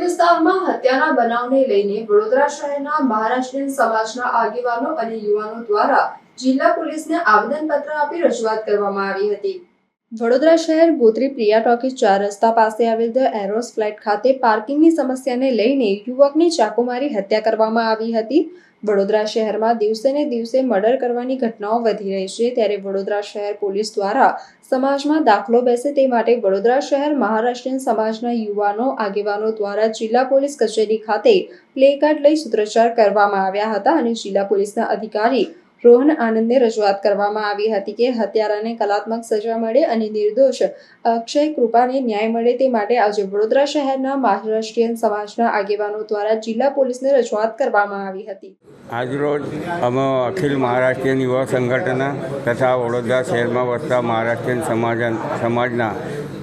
વિસ્તારમાં હત્યાના બનાવને લઈને વડોદરા શહેરના મહારાષ્ટ્રીયન સમાજના આગેવાનો અને યુવાનો દ્વારા જિલ્લા પોલીસને આવેદનપત્ર આપી રજૂઆત કરવામાં આવી હતી. વડોદરા શહેર ગોત્રી પ્રિયા ટોકીઝ ચાર રસ્તા પાસે આવેલ ધ એરોસ ફ્લેટ ખાતે પાર્કિંગની સમસ્યાને લઈને યુવકની ચાકુમારી હત્યા કરવામાં આવી હતી. વડોદરા શહેરમાં દિવસે ને દિવસે મર્ડર કરવાની ઘટનાઓ વધી રહી છે. ત્યારે વડોદરા શહેર પોલીસ દ્વારા સમાજમાં દાખલો બેસે તે માટે વડોદરા શહેર મહારાષ્ટ્રીયન સમાજના યુવાનો, આગેવાનો દ્વારા જિલ્લા પોલીસ કચેરી ખાતે પ્લે કાર્ડ લઈ સૂત્રોચ્ચાર કરવામાં આવ્યા હતા અને જિલ્લા પોલીસના અધિકારી રોહન આનંદને રજૂઆત કરવામાં આવી હતી કે હત્યારાને કલાત્મક સજા મળે અને નિર્દોષ અક્ષય કૃપાને ન્યાય મળે તે માટે આજે વડોદરા શહેરના મહારાષ્ટ્રીયન સમાજના આગેવાનો દ્વારા જિલ્લા પોલીસને રજૂઆત કરવામાં આવી હતી. આજરોજ અમે અખિલ મહારાષ્ટ્રીયન યુવા સંગઠન તથા વડોદરા શહેરમાં વસતા મહારાષ્ટ્રીયન સમાજ સમાજના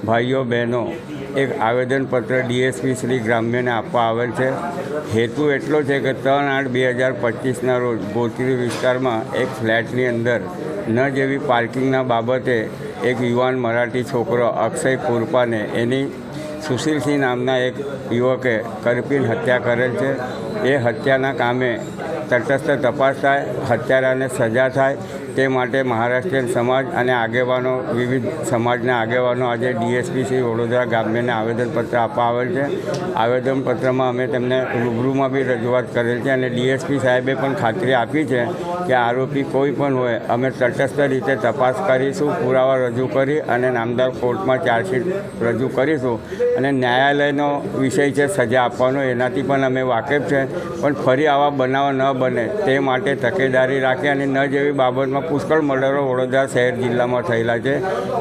ભાઈઓ, બહેનો એક આવેદનપત્ર ડીએસપી શ્રી ગ્રામ્યને આપવા આવેલ છે. હેતુ એટલો છે કે ત્રણ આઠ બે હજાર પચીસના રોજ ગોત્રી વિસ્તારમાં એક ફ્લેટની અંદર ન જેવી પાર્કિંગના બાબતે એક યુવાન મરાઠી છોકરો અક્ષય કુરપાને એની સુશીલસિંહ નામના એક યુવકે કરપીન હત્યા કરેલ છે. એ હત્યાના કામે તટસ્થ તપાસ થાય, હત્યારાને સજા થાય તે માટે મહારાષ્ટ્રીયન સમાજ અને આગેવાનો, વિવિધ સમાજના આગેવાનો આજે ડીએસપી શ્રી વડોદરા ગામ્યને આવેદનપત્ર આપવા આવેલ છે. આવેદનપત્રમાં અમે તેમને રૂબરૂમાં બી રજૂઆત કરેલ છે અને ડીએસપી સાહેબે પણ ખાતરી આપી છે કે આરોપી કોઈ પણ હોય, અમે તટસ્થ રીતે તપાસ કરીશું, પુરાવા રજૂ કરી અને નામદાર કોર્ટમાં ચાર્જશીટ રજૂ કરીશું. અને ન્યાયાલયનો વિષય છે સજા આપવાનો, એનાથી પણ અમે વાકેફ છે. પણ ફરી આવા બનાવ ન બને, તે માટે તકેદારી રાખે અને ન જેવી બાબતમાં પુષ્કળ મર્ડરો વડોદરા શહેર જિલ્લામાં થયેલા છે.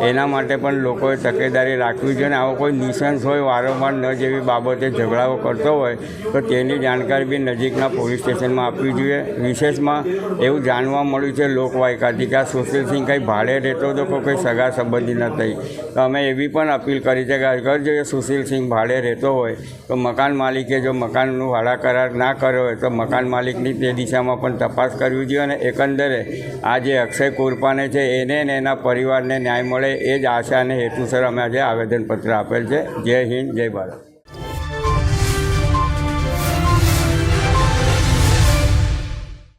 એના માટે પણ લોકોએ તકેદારી રાખવી જોઈએ અને આવો કોઈ નિશંસ હોય, વારંવાર ન જેવી બાબતે ઝઘડાઓ કરતો હોય, તો તેની જાણકારી બી નજીકના પોલીસ સ્ટેશનમાં આપવી જોઈએ. વિશેષમાં એવું જાણવા મળ્યું છે લોકવાયકાથી કે આ સુશીલ સિંહ કંઈ ભાડે રહેતો હતો કે કોઈ સગા સંબંધી નથી તો અમે એવી પણ અપીલ કરી છે કે અગર જો એ સુશીલસિંહ ભાડે રહેતો હોય, તો મકાન માલિકે જો મકાનનું ભાડા કરાર ના કર્યો હોય, તો મકાન માલિકની તે દિશામાં પણ તપાસ કરવી જોઈએ અને એકંદરે આ જે અક્ષય કુરપાને છે, એને ને એના પરિવારને ન્યાય મળે એ જ આશા અને હેતુસર અમે આજે આવેદનપત્ર આપેલ છે. જય હિન્દ, જય ભારત.